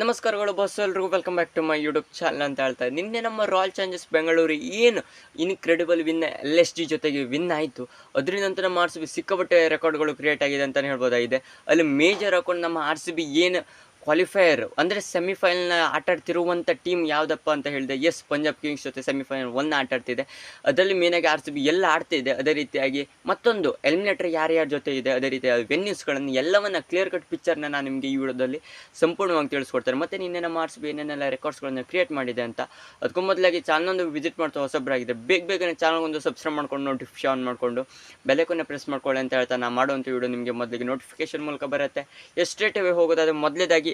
ನಮಸ್ಕಾರಗಳು ಬಸ್ ಎಲ್ರಿಗೂ. Welcome back to my YouTube channel ಅಂತ ಹೇಳ್ತಾ ನಿನ್ನೆ ನಮ್ಮ ರಾಯಲ್ ಚಾಲೆಂಜರ್ಸ್ ಬೆಂಗಳೂರು ಏನು incredible win L S G ಜೊತೆಗೆ ವಿನ್ ಆಯಿತು. ಅದರಿಂದ ನಂತರ ನಮ್ಮ ಆರ್ ಸಿ ಬಿ ಸಿಕ್ಕಾಪಟ್ಟೆ ರೆಕಾರ್ಡ್ಗಳು ಕ್ರಿಯೇಟ್ ಆಗಿದೆ ಅಂತಲೇ ಹೇಳ್ಬೋದಾಗಿದೆ. ಅಲ್ಲಿ ಮೇಜರ್ ಹಾಕೊಂಡು ನಮ್ಮ ಆರ್ ಸಿ ಬಿ ಏನು ಕ್ವಾಲಿಫೈಯರ್ ಅಂದರೆ ಸೆಮಿಫೈನಲ್ನ ಆಟಾಡ್ತಿರುವಂಥ ಟೀಮ್ ಯಾವುದಪ್ಪ ಅಂತ ಹೇಳಿದೆ ಎಸ್ ಪಂಜಾಬ್ ಕಿಂಗ್ಸ್ ಜೊತೆ ಸೆಮಿಫೈನಲ್ ಒನ್ ಆಟಾಡ್ತಿದೆ ಅದರಲ್ಲಿ ಮೇನಾಗಿ ಆರ್ ಸಿ ಬಿ ಎಲ್ಲ ಆಡ್ತಿದೆ ಅದೇ ರೀತಿಯಾಗಿ. ಮತ್ತೊಂದು ಎಲಿಮಿನೇಟರ್ ಯಾರ್ಯಾರ ಜೊತೆ ಇದೆ ಅದೇ ರೀತಿಯಾಗಿ ವೆನ್ಯೂಸ್ಗಳನ್ನು ಎಲ್ಲವನ್ನು ಕ್ಲಿಯರ್ ಕಟ್ ಪಿಕ್ಚರ್ನ ನಾನು ನಿಮಗೆ ಈ ವಿಡಿಯೋದಲ್ಲಿ ಸಂಪೂರ್ಣವಾಗಿ ತಿಳಿಸ್ಕೊಡ್ತಾರೆ ಮತ್ತು ನಿನ್ನೆ ನಮ್ಮ ಆರ್ ಸಿ ಬಿ ಏನೇನೆಲ್ಲ ರೆಕಾರ್ಡ್ಸ್ಗಳನ್ನು ಕ್ರಿಯೇಟ್ ಮಾಡಿದೆ ಅಂತ ಅದಕ್ಕೂ ಮೊದಲಾಗಿ ಚಾನಲೊಂದು ವಿಸಿಟ್ ಮಾಡ್ತಾ ಹೊಸಬ್ರಾಗಿದೆ ಬೇಗ ಬೇಗನೆ ಚಾನಲ್ಗೊಂದು ಸಬ್ಸ್ಕ್ರೈಬ್ ಮಾಡ್ಕೊಂಡು ನೋಟಿಫಿಕೇಶನ್ ಆನ್ ಮಾಡಿಕೊಂಡು ಬೆಲೆಕೊನೆ ಪ್ರೆಸ್ ಮಾಡ್ಕೊಳ್ಳಿ ಅಂತ ಹೇಳ್ತಾ ನಾನು ಮಾಡುವಂಥ ವಿಡಿಯೋ ನಿಮಗೆ ಮೊದಲಿಗೆ ನೋಟಿಫಿಕೇಶನ್ ಮೂಲಕ ಬರುತ್ತೆ. ಎಷ್ಟು ಅವೇ ಹೋಗೋದಾದ್ರೆ ಮೊದಲೇದಾಗಿ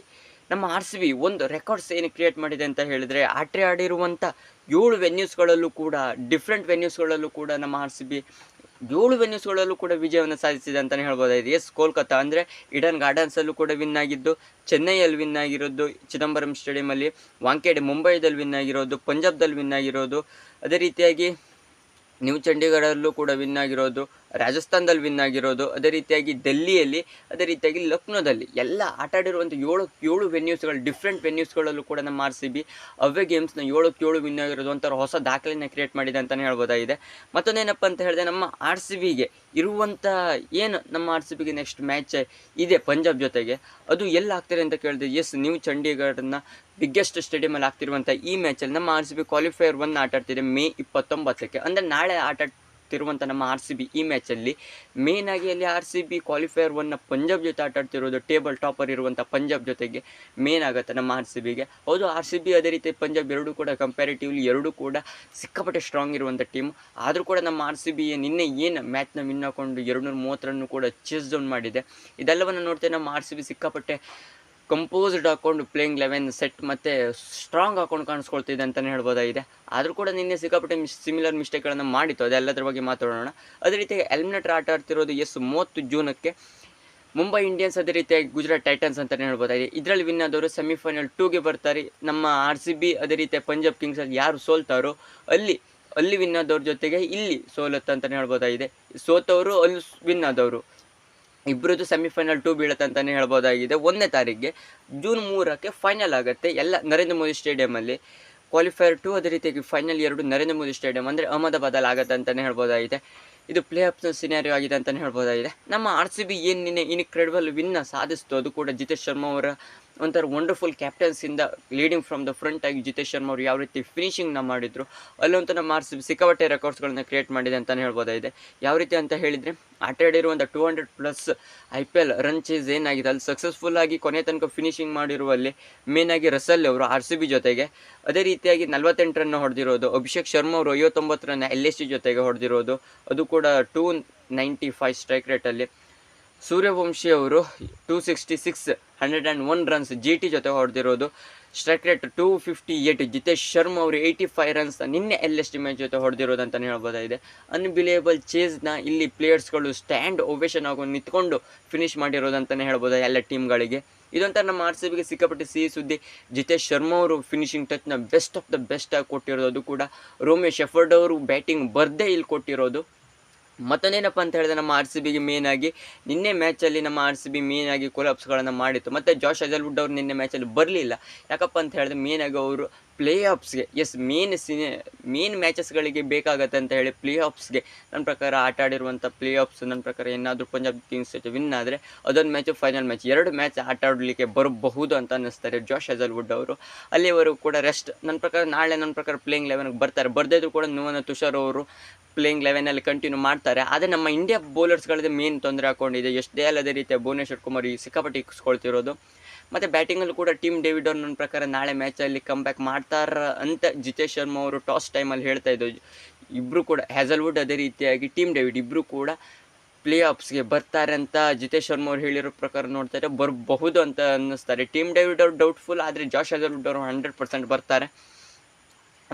ನಮ್ಮ ಆರ್ ಸಿ ಬಿ ಒಂದು ರೆಕಾರ್ಡ್ಸ್ ಏನು ಕ್ರಿಯೇಟ್ ಮಾಡಿದೆ ಅಂತ ಹೇಳಿದರೆ ಆಟ್ರಿ ಆಡಿರುವಂಥ ಏಳು ವೆನ್ಯೂಸ್ಗಳಲ್ಲೂ ಕೂಡ ಡಿಫ್ರೆಂಟ್ ವೆನ್ಯೂಸ್ಗಳಲ್ಲೂ ಕೂಡ ನಮ್ಮ ಆರ್ ಸಿ ಬಿ ಏಳು ವೆನ್ಯೂಸ್ಗಳಲ್ಲೂ ಕೂಡ ವಿಜಯವನ್ನು ಸಾಧಿಸಿದೆ ಅಂತಲೇ ಹೇಳ್ಬೋದಾಗಿದೆ. ಎಸ್ ಕೋಲ್ಕತ್ತಾ ಅಂದರೆ ಇಡನ್ ಗಾರ್ಡನ್ಸಲ್ಲೂ ಕೂಡ ವಿನ್ ಆಗಿದ್ದು, ಚೆನ್ನೈಯಲ್ಲಿ ವಿನ್ ಆಗಿರೋದು ಚಿದಂಬರಂ ಸ್ಟೇಡಿಯಮಲ್ಲಿ ವಾಂಕೇಡೆ ಮುಂಬೈದಲ್ಲಿ ವಿನ್ ಆಗಿರೋದು, ಪಂಜಾಬ್ದಲ್ಲಿ ವಿನ್ ಆಗಿರೋದು, ಅದೇ ರೀತಿಯಾಗಿ ನ್ಯೂ ಚಂಡೀಗಢಲ್ಲೂ ಕೂಡ ವಿನ್ ಆಗಿರೋದು. ರಾಜಸ್ಥಾನದಲ್ಲಿ ವಿನ್ ಆಗಿರೋದು, ಅದೇ ರೀತಿಯಾಗಿ ಡೆಲ್ಲಿಯಲ್ಲಿ ಅದೇ ರೀತಿಯಾಗಿ ಲಕ್ನೋದಲ್ಲಿ. ಎಲ್ಲ ಆಟ ಆಡಿರುವಂಥ ಏಳು ಏಳು ವೆನ್ಯೂಸ್ಗಳು ಡಿಫ್ರೆಂಟ್ ವೆನ್ಯೂಸ್ಗಳಲ್ಲೂ ಕೂಡ ನಮ್ಮ ಆರ್ ಸಿ ಬಿ ಅವೇ ಗೇಮ್ಸ್ನ ಏಳಕ್ಕೆ ಏಳು ವಿನ್ ಆಗಿರೋದು ಒಂಥರ ಹೊಸ ದಾಖಲೆಯನ್ನು ಕ್ರಿಯೇಟ್ ಮಾಡಿದೆ ಅಂತಲೇ ಹೇಳ್ಬೋದಾಗಿದೆ. ಮತ್ತೊಂದೇನಪ್ಪ ಅಂತ ಹೇಳಿದೆ ನಮ್ಮ ಆರ್ ಸಿ ಬಿಗೆ ಇರುವಂಥ ಏನು ನಮ್ಮ ಆರ್ ಸಿ ಬಿಗೆ ನೆಕ್ಸ್ಟ್ ಮ್ಯಾಚ್ ಇದೆ ಪಂಜಾಬ್ ಜೊತೆಗೆ, ಅದು ಎಲ್ಲಿ ಆಗ್ತಾರೆ ಅಂತ ಕೇಳಿದೆ ಎಸ್ ನ್ಯೂ ಚಂಡೀಗಢನ ಬಿಗ್ಗೆಸ್ಟ್ ಸ್ಟೇಡಿಯಮಲ್ಲಿ ಆಗ್ತಿರುವಂಥ ಈ ಮ್ಯಾಚಲ್ಲಿ ನಮ್ಮ R C B qualifier one ಆಟಾಡ್ತಿದೆ May ಇಪ್ಪತ್ತೊಂಬತ್ತಕ್ಕೆ. ಅಂದರೆ ನಾಳೆ ಆಟ ಆಡ್ತಿರುವಂಥ ನಮ್ಮ ಆರ್ ಸಿ ಬಿ ಈ ಮ್ಯಾಚಲ್ಲಿ ಮೇನ್ ಆಗಿ ಅಲ್ಲಿ ಆರ್ ಸಿ ಬಿ ಕ್ವಾಲಿಫೈಯರ್ ಒನ್ನ ಪಂಜಾಬ್ ಜೊತೆ ಆಟಾಡ್ತಿರೋದು ಟೇಬಲ್ ಟಾಪರ್ ಇರುವಂಥ ಪಂಜಾಬ್ ಜೊತೆಗೆ ಮೇನ್ ಆಗುತ್ತೆ ನಮ್ಮ ಆರ್ ಸಿ ಬಿಗೆ ಹೌದು ಆರ್ ಸಿ ಬಿ ಅದೇ ರೀತಿ ಪಂಜಾಬ್ ಎರಡೂ ಕೂಡ ಕಂಪ್ಯಾರಿಟಿವ್ಲಿ ಎರಡೂ ಕೂಡ ಸಿಕ್ಕಾಪಟ್ಟೆ ಸ್ಟ್ರಾಂಗ್ ಇರುವಂಥ ಟೀಮ್ ಆದರೂ ಕೂಡ ನಮ್ಮ ಆರ್ ಸಿ ಬಿ ನಿನ್ನೆ ಏನು ಮ್ಯಾಚ್ನ ವಿನ್ ಹಾಕೊಂಡು ಎರಡು ನೂರ ಮೂವತ್ತರನ್ನು ಕೂಡ ಚೇಸ್ ಡೌನ್ ಮಾಡಿದೆ. ಇದೆಲ್ಲವನ್ನು ನೋಡ್ತೇವೆ ನಮ್ಮ ಆರ್ ಸಿ ಬಿ ಸಿಕ್ಕಾಪಟ್ಟೆ ಕಂಪೋಸ್ಡ್ ಹಾಕೊಂಡು ಪ್ಲೇಯಿಂಗ್ ಲೆವೆನ್ ಸೆಟ್ ಮತ್ತು ಸ್ಟ್ರಾಂಗ್ ಹಾಕೊಂಡು ಕಾಣಿಸ್ಕೊಳ್ತಿದೆ ಅಂತಲೇ ಹೇಳ್ಬೋದಾಗಿದೆ. ಆದರೂ ಕೂಡ ನಿನ್ನೆ ಸಿಕ್ಕಾಪಟ್ಟೆ ಮಿಸ್ ಸಿಮಿಲರ್ ಮಿಸ್ಟೇಕ್ಗಳನ್ನು ಮಾಡಿತ್ತು. ಅದೆಲ್ಲದ್ರ ಬಗ್ಗೆ ಮಾತಾಡೋಣ. ಅದೇ ರೀತಿ ಎಲಿಮಿನೇಟರ್ ಆಟ ಆಡ್ತಿರೋದು ಎಸ್ ಮೂವತ್ತು ಜೂನಕ್ಕೆ ಮುಂಬೈ ಇಂಡಿಯನ್ಸ್ ಅದೇ ರೀತಿಯಾಗಿ ಗುಜರಾತ್ ಟೈಟನ್ಸ್ ಅಂತಲೇ ಹೇಳ್ಬೋದಾಗಿದೆ. ಇದರಲ್ಲಿ ವಿನ್ ಆದವರು ಸೆಮಿಫೈನಲ್ ಟೂಗೆ ಬರ್ತಾರೆ. ನಮ್ಮ ಆರ್ ಸಿ ಬಿ ಅದೇ ರೀತಿ ಪಂಜಾಬ್ ಕಿಂಗ್ಸಲ್ಲಿ ಯಾರು ಸೋಲ್ತಾರೋ ಅಲ್ಲಿ ಅಲ್ಲಿ ವಿನ್ ಆದವ್ರ ಜೊತೆಗೆ ಇಲ್ಲಿ ಸೋಲತ್ತು ಅಂತಲೇ ಹೇಳ್ಬೋದಾಗಿದೆ. ಸೋತವರು ಅಲ್ಲಿ ವಿನ್ ಆದವರು. ಇಬ್ಬರದ್ದು ಸೆಮಿಫೈನಲ್ ಟೂ ಬೀಳುತ್ತೆ ಅಂತಲೇ ಹೇಳ್ಬೋದಾಗಿದೆ. ಒಂದನೇ ತಾರೀಕಿಗೆ ಜೂನ್ ಮೂರಕ್ಕೆ ಫೈನಲ್ ಆಗುತ್ತೆ. ಎಲ್ಲ ನರೇಂದ್ರ ಮೋದಿ ಸ್ಟೇಡಿಯಮಲ್ಲಿ ಕ್ವಾಲಿಫೈಯರ್ ಟು ಅದೇ ರೀತಿಯಾಗಿ ಫೈನಲ್ ಎರಡು ನರೇಂದ್ರ ಮೋದಿ ಸ್ಟೇಡಿಯಂ ಅಂದರೆ ಅಹಮದಾಬಾದಲ್ಲಿ ಆಗುತ್ತೆ ಅಂತಲೇ ಹೇಳ್ಬೋದಾಗಿದೆ. ಇದು ಪ್ಲೇ ಆಫ್ನ ಸಿನಾರಿಯೋ ಆಗಿದೆ ಅಂತಲೇ ಹೇಳ್ಬೋದಾಗಿದೆ. ನಮ್ಮ ಆರ್ ಸಿ ಬಿ ಏನು ನಿನ್ನೆ ಇನ್ಕ್ರೆಡಿಬಲ್ ವಿನ್ನ ಸಾಧಿಸ್ತು? ಅದು ಕೂಡ ಜಿತೇಶ್ ಶರ್ಮಾ ಅವರ ಒಂಥರ ವಂಡರ್ಫುಲ್ ಕ್ಯಾಪ್ಟನ್ಸಿಂದ ಲೀಡಿಂಗ್ ಫ್ರಮ್ ದ ಫ್ರಂಟ್ ಆಗಿ ಜಿತೇಶ್ ಶರ್ಮಾ ಅವರು ಯಾವ ರೀತಿ ಫಿನಿಶಿಂಗ್ನ ಮಾಡಿದ್ರು ಅಲ್ಲಂತೂ ನಮ್ಮ ಆರ್ ಸಿ ಬಿ ಸಿಕ್ಕಾಪಟ್ಟೆ ರೆಕಾರ್ಡ್ಸ್ಗಳನ್ನ ಕ್ರಿಯೇಟ್ ಮಾಡಿದೆ ಅಂತಲೇ ಹೇಳ್ಬೋದಾಗಿದೆ. ಯಾವ ರೀತಿ ಅಂತ ಹೇಳಿದರೆ, ಆಟ ಆಡಿರುವಂಥ two hundred plus I P L run chase ಏನಾಗಿದೆ, ಅಲ್ಲಿ ಸಕ್ಸಸ್ಫುಲ್ ಆಗಿ ಕೊನೆ ತನಕ ಫಿನಿಶಿಂಗ್ ಮಾಡಿರುವಲ್ಲಿ ಮೇನ್ ಆಗಿ ರಸಲ್ ಅವರು ಆರ್ ಸಿ ಬಿ ಜೊತೆಗೆ. ಅದೇ ರೀತಿಯಾಗಿ ನಲವತ್ತೆಂಟು ರನ್ ಹೊಡೆದಿರೋದು, ಅಭಿಷೇಕ್ ಶರ್ಮಾ ಅವರು ಐವತ್ತೊಂಬತ್ತು ರನ್ ಎಲ್ ಎಸ್ ಸಿ ಜೊತೆಗೆ ಹೊಡೆದಿರೋದು. ಅದು ಕೂಡ ಟೂ ನೈಂಟಿ ಫೈವ್ ಸ್ಟ್ರೈಕ್ ರೇಟಲ್ಲಿ ಸೂರ್ಯವಂಶಿ ಅವರು two sixty six hundred and one runs G T ಜೊತೆ ಹೊಡೆದಿರೋದು. Strike rate two fifty eight Jitesh Sharma ಅವರು ಏಯ್ಟಿ ಫೈವ್ ರನ್ಸ್ ನಿನ್ನೆ ಎಲ್ ಎಸ್ ಟಿ ಮ್ಯಾಚ್ ಜೊತೆ ಹೊಡೆದಿರೋದು ಅಂತಲೇ ಹೇಳ್ಬೋದಾಗಿದೆ ಅನ್ಬಿಲಿಯೇಬಲ್ ಚೇಸ್ನ ಇಲ್ಲಿ ಪ್ಲೇಯರ್ಸ್ಗಳು ಸ್ಟ್ಯಾಂಡ್ ಓವೇಷನ್ ಆಗೋ ನಿಂತ್ಕೊಂಡು ಫಿನಿಶ್ ಮಾಡಿರೋದು ಅಂತಲೇ ಹೇಳ್ಬೋದು ಎಲ್ಲ ಟೀಮ್ಗಳಿಗೆ ಇದೊಂಥರ ನಮ್ಮ ಆರ್ ಸಿ ಬಿಗೆ ಸಿಕ್ಕಾಪಟ್ಟೆ ಸಿಹಿ ಸುದ್ದಿ. ಜಿತೇಶ್ ಶರ್ಮಾ ಅವರು ಫಿನಿಶಿಂಗ್ ಟಚ್ನ ಬೆಸ್ಟ್ ಆಫ್ ದ ಬೆಸ್ಟ್ ಆಗಿ ಕೊಟ್ಟಿರೋದು ಕೂಡ. ರೋಮೇಶ್ ಶೆಫರ್ಡ್ ಅವರು ಬ್ಯಾಟಿಂಗ್ ಬರ್ದೇ ಇಲ್ಲಿ ಕೊಟ್ಟಿರೋದು. ಮತ್ತೊಂದೇನಪ್ಪ ಅಂತ ಹೇಳಿದ್ರೆ ನಮ್ಮ ಆರ್ ಸಿ ಬಿಗೆ ಆಗಿ ನಿನ್ನೆ ಮ್ಯಾಚಲ್ಲಿ ನಮ್ಮ ಆರ್ ಸಿ ಬಿ ಮೇನ್ ಆಗಿ ಕೊಲಾಪ್ಸ್ಗಳನ್ನು ಮಾಡಿತ್ತು. ಮತ್ತು ಜಾಶ್ ಅಜಲ್ವುಡ್ ಅವರು ನಿನ್ನೆ ಮ್ಯಾಚಲ್ಲಿ ಬರಲಿಲ್ಲ. ಯಾಕಪ್ಪ ಅಂತ ಹೇಳಿದ್ರೆ ಮೇನಾಗಿ ಅವರು ಪ್ಲೇ ಆಫ್ಸ್ಗೆ ಎಸ್ ಮೇನ್ ಸಿನಿ ಮೇನ್ ಮ್ಯಾಚಸ್ಗಳಿಗೆ ಬೇಕಾಗತ್ತೆ ಅಂತ ಹೇಳಿ ಪ್ಲೇ ಆಫ್ಸ್ಗೆ ನನ್ನ ಪ್ರಕಾರ ಆಟ ಆಡಿರುವಂಥ ಪ್ಲೇ ಆಫ್ಸ್ ನನ್ನ ಪ್ರಕಾರ ಏನಾದರೂ ಪಂಜಾಬ್ ಕಿಂಗ್ಸ್ ಜೊತೆ ವಿನ್ ಆದರೆ ಅದೊಂದು ಮ್ಯಾಚು ಫೈನಲ್ ಮ್ಯಾಚ್ ಎರಡು ಮ್ಯಾಚ್ ಆಟ ಆಡಲಿಕ್ಕೆ ಬರಬಹುದು ಅಂತ ಅನ್ನಿಸ್ತಾರೆ ಜಾಶ್ ಹೆಜಲ್ವುಡ್ ಅವರು. ಅಲ್ಲಿವರೆಗೂ ಕೂಡ ರೆಸ್ಟ್ ನನ್ನ ಪ್ರಕಾರ ನಾಳೆ ನನ್ನ ಪ್ರಕಾರ ಪ್ಲೇಯಿಂಗ್ ಲೆವೆನ್ಗೆ ಬರ್ತಾರೆ. ಬರ್ದಿದ್ರು ಕೂಡ ನುವನ ತುಷಾರ್ ಅವರು ಪ್ಲೇಯಿಂಗ್ ಲೆವೆನಲ್ಲಿ ಕಂಟಿನ್ಯೂ ಮಾಡ್ತಾರೆ. ಆದರೆ ನಮ್ಮ ಇಂಡಿಯಾ ಬೌಲರ್ಸ್ಗಳದ್ದು ಮೇನ್ ತೊಂದರೆ ಹಾಕೊಂಡಿದೆ. ಎಷ್ಟೇ ಅಲ್ಲದೇ ರೀತಿಯ ಭುವನೇಶ್ವರ್ ಕುಮಾರ್ ಈ ಸಿಕ್ಕಾಪಟ್ಟಿ ಇಕ್ಸ್ಕೊಳ್ತಿರೋದು ಮತ್ತು ಬ್ಯಾಟಿಂಗಲ್ಲೂ ಕೂಡ ಟೀಮ್ ಡೇವಿಡ್ ಅವ್ರು ಪ್ರಕಾರ ನಾಳೆ ಮ್ಯಾಚಲ್ಲಿ ಕಮ್ ಬ್ಯಾಕ್ ಮಾಡ್ತಾರ ಅಂತ ಜಿತೇಶ್ ಶರ್ಮಾ ಅವರು ಟಾಸ್ ಟೈಮಲ್ಲಿ ಹೇಳ್ತಾ ಇದ್ದು ಇಬ್ಬರು ಕೂಡ ಹ್ಯಾಸಲ್ವುಡ್ ಅದೇ ರೀತಿಯಾಗಿ ಟೀಮ್ ಡೇವಿಡ್ ಇಬ್ಬರು ಕೂಡ ಪ್ಲೇ ಆಫ್ಸ್ಗೆ ಬರ್ತಾರೆ ಅಂತ ಜಿತೇಶ್ ಶರ್ಮಾ ಅವ್ರು ಹೇಳಿರೋ ಪ್ರಕಾರ ನೋಡ್ತಾ ಇದ್ರೆ ಬರಬಹುದು ಅಂತ ಅನ್ನಿಸ್ತಾರೆ. ಟೀಮ್ ಡೇವಿಡ್ ಅವ್ರು ಡೌಟ್ಫುಲ್ ಆದರೆ ಜಾಶ್ ಹ್ಯಾಸಲ್ವುಡ್ ಅವರು ಹಂಡ್ರೆಡ್ ಪರ್ಸೆಂಟ್ ಬರ್ತಾರೆ.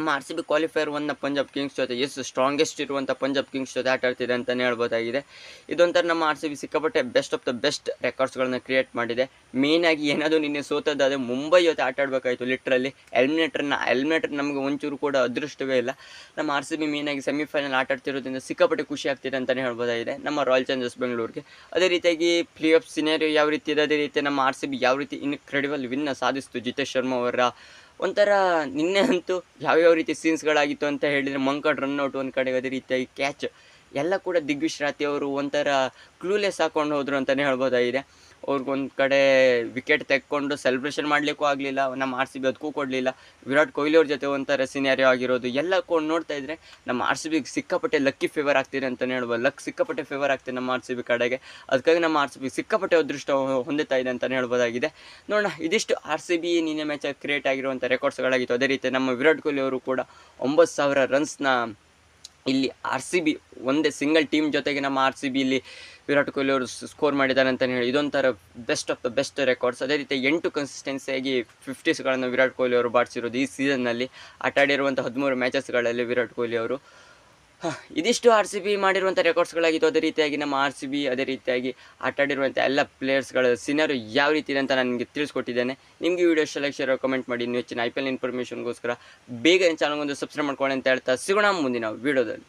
ನಮ್ಮ ಆರ್ ಸಿ ಬಿ ಕ್ವಾಲಿಫೈಯರ್ ಒನ್ನ ಪಂಜಾಬ್ ಕಿಂಗ್ಸ್ ಜೊತೆ ಎಷ್ಟು ಸ್ಟ್ರಾಂಗೆಸ್ಟ್ ಇರುವಂಥ ಪಂಜಾಬ್ ಕಿಂಗ್ಸ್ ಜೊತೆ ಆಟ ಆಡ್ತಿದೆ ಅಂತಲೇ ಹೇಳ್ಬೋದಾಗಿದೆ. ಇದೊಂಥರ ನಮ್ಮ ಆರ್ ಸಿ ಬಿ ಸಿಕ್ಕಾಪಟ್ಟೆ ಬೆಸ್ಟ್ ಆಫ್ ದ ಬೆಸ್ಟ್ ರೆಕಾರ್ಡ್ಸ್ಗಳನ್ನ ಕ್ರಿಯೇಟ್ ಮಾಡಿದೆ. ಮೇಯ್ನಾಗಿ ಏನಾದರೂ ನಿನ್ನೆ ಸೋತದ್ದಾದರೆ ಮುಂಬೈ ಜೊತೆ ಆಟ ಆಡಬೇಕಾಯಿತು ಲಿಟ್ರಲ್ಲಿ ಎಲಿಮಿನೇಟರ್ನ ಎಲಿಮಿನೇಟರ್ ನಮಗೆ ಒಂಚೂರು ಕೂಡ ಅದೃಷ್ಟವೇ ಇಲ್ಲ. ನಮ್ಮ ಆರ್ ಸಿ ಬಿ ಮೇಯ್ನಾಗಿ ಸೆಮಿಫೈನಲ್ ಆಟ ಆಡ್ತಿರೋದ್ರಿಂದ ಸಿಕ್ಕಾಪಟ್ಟೆ ಖುಷಿ ಆಗ್ತಿದೆ ಅಂತಲೇ ಹೇಳ್ಬೋದಾಗಿದೆ. ನಮ್ಮ ರಾಯಲ್ ಚಾಲೆಂಜರ್ಸ್ ಬೆಂಗಳೂರಿಗೆ ಅದೇ ರೀತಿಯಾಗಿ ಪ್ಲೇ ಆಫ್ ಸಿನೇರಿಯೋ ಯಾವ ರೀತಿ ಇದೆ, ಅದೇ ರೀತಿ ನಮ್ಮ ಆರ್ ಸಿ ಬಿ ಯಾವ ರೀತಿ ಇನ್ಕ್ರೆಡಿಬಲ್ ವಿನ್ನ ಸಾಧಿಸ್ತು ಜಿತೇಶ್ ಶರ್ಮಾ ಅವರ ಒಂಥರ ನಿನ್ನೆ ಅಂತೂ ಯಾವ್ಯಾವ ರೀತಿ ಸೀನ್ಸ್ಗಳಾಗಿತ್ತು ಅಂತ ಹೇಳಿದರೆ ಮಂಕಡ್ ರನ್ಔಟ್ ಒಂದು ಕಡೆ ಅದೇ ರೀತಿಯಾಗಿ ಕ್ಯಾಚ್ ಎಲ್ಲ ಕೂಡ ದಿಗ್ವಿಶ್ರಾತಿ ಅವರು ಒಂಥರ ಕ್ಲೂಲೆಸ್ ಹಾಕೊಂಡು ಹೋದರು ಅಂತಲೇ ಹೇಳ್ಬೋದಾಗಿದೆ. ಅವ್ರಿಗೊಂದು ಕಡೆ ವಿಕೆಟ್ ತೆಕ್ಕೊಂಡು ಸೆಲೆಬ್ರೇಷನ್ ಮಾಡಲಿಕ್ಕೂ ಆಗಲಿಲ್ಲ ನಮ್ಮ ಆರ್ ಸಿ ಬಿ ಅದಕ್ಕೂ ಕೊಡಲಿಲ್ಲ. ವಿರಾಟ್ ಕೊಹ್ಲಿ ಅವ್ರ ಜೊತೆ ಒಂಥರ ಸಿನಾರಿಯೋ ಆಗಿರೋದು. ಎಲ್ಲ ಕೊಂಡು ನೋಡ್ತಾ ಇದ್ರೆ ನಮ್ಮ ಆರ್ ಸಿ ಬಿಗೆ ಸಿಕ್ಕಾಪಟ್ಟೆ ಲಕ್ಕಿ ಫೇವರ್ ಆಗ್ತಿದೆ ಅಂತಲೇ ಹೇಳ್ಬೋದು. ಲಕ್ ಸಿಕ್ಕಾಪಟ್ಟೆ ಫೇವರ್ ಆಗ್ತಿದೆ ನಮ್ಮ ಆರ್ ಸಿ ಬಿ ಕಡೆಗೆ. ಅದಕ್ಕಾಗಿ ನಮ್ಮ ಆರ್ ಸಿ ಬಿ ಸಿಕ್ಕಾಪಟ್ಟೆ ಅದೃಷ್ಟ ಹೊಂದುತ್ತಾ ಇದೆ ಅಂತಲೇ ಹೇಳ್ಬೋದಾಗಿದೆ. ನೋಡೋಣ, ಇದಿಷ್ಟು ಆರ್ ಸಿ ಬಿ ನಿನ್ನೆ ಮ್ಯಾಚಲ್ಲಿ ಕ್ರಿಯೇಟ್ ಆಗಿರುವಂಥ ರೆಕಾರ್ಡ್ಸ್ಗಳಾಗಿತ್ತು ಅದೇ ರೀತಿ ನಮ್ಮ ವಿರಾಟ್ ಕೊಹ್ಲಿ ಅವರು ಕೂಡ ಒಂಬತ್ತು ಸಾವಿರ ರನ್ಸ್ನ ಇಲ್ಲಿ ಆರ್ ಸಿ ಬಿ ಒಂದೇ ಸಿಂಗಲ್ ಟೀಮ್ ಜೊತೆಗೆ ನಮ್ಮ ಆರ್ ಸಿ ಬಿ ಇಲ್ಲಿ ವಿರಾಟ್ ಕೊಹ್ಲಿ ಅವರು ಸ್ಕೋರ್ ಮಾಡಿದ್ದಾರೆ ಅಂತಲೇ ಹೇಳಿ, ಇದೊಂಥರ best of the best records ಅದೇ ರೀತಿ ಎಂಟು ಕನ್ಸಿಸ್ಟೆನ್ಸಿಯಾಗಿ ಫಿಫ್ಟೀಸ್ಗಳನ್ನು ವಿರಾಟ್ ಕೊಹ್ಲಿ ಅವರು ಬಾಡಿಸಿರೋದು ಈ ಸೀಸನ್ನಲ್ಲಿ ಆಟಾಡಿರುವಂಥ ಹದಿಮೂರು ಮ್ಯಾಚಸ್ಗಳಲ್ಲಿ ವಿರಾಟ್ ಕೊಹ್ಲಿ ಅವರು ಇದಿಷ್ಟು ಆರ್ ಸಿ ಬಿ ಮಾಡಿರುವಂಥ ರೆಕಾರ್ಡ್ಸ್ಗಳಾಗಿತ್ತು ಅದೇ ರೀತಿಯಾಗಿ ನಮ್ಮ ಆರ್ ಸಿ ಬಿ ಅದೇ ರೀತಿಯಾಗಿ ಆಟಾಡಿರುವಂಥ ಎಲ್ಲ ಪ್ಲೇಯರ್ಸ್ಗಳ ಸಿನರು ಯಾವ ರೀತಿ ಇದೆ ಅಂತ ನಾನು ನಿಮಗೆ ತಿಳಿಸ್ಕೊಟ್ಟಿದ್ದೇನೆ. ನಿಮಗೆ ವಿಡಿಯೋ ಇಷ್ಟ ಲೈಕ್ ಶೇರ್ ಕಮೆಂಟ್ ಮಾಡಿ. ಇನ್ನು ಹೆಚ್ಚಿನ ಐ ಪಿ ಎಲ್ ಇನ್ಫಾರ್ಮೇಷನ್ಗೋಸ್ಕರ ಬೇಗ ಚಾನಲ್ಗೊಂದು ಸಬ್ಸ್ಕ್ರೈಬ್ ಮಾಡ್ಕೊಳ್ಳಿ ಅಂತ ಹೇಳ್ತಾ ಸಿಗೋಣ ಮುಂದಿನ ವಿಡಿಯೋದಲ್ಲಿ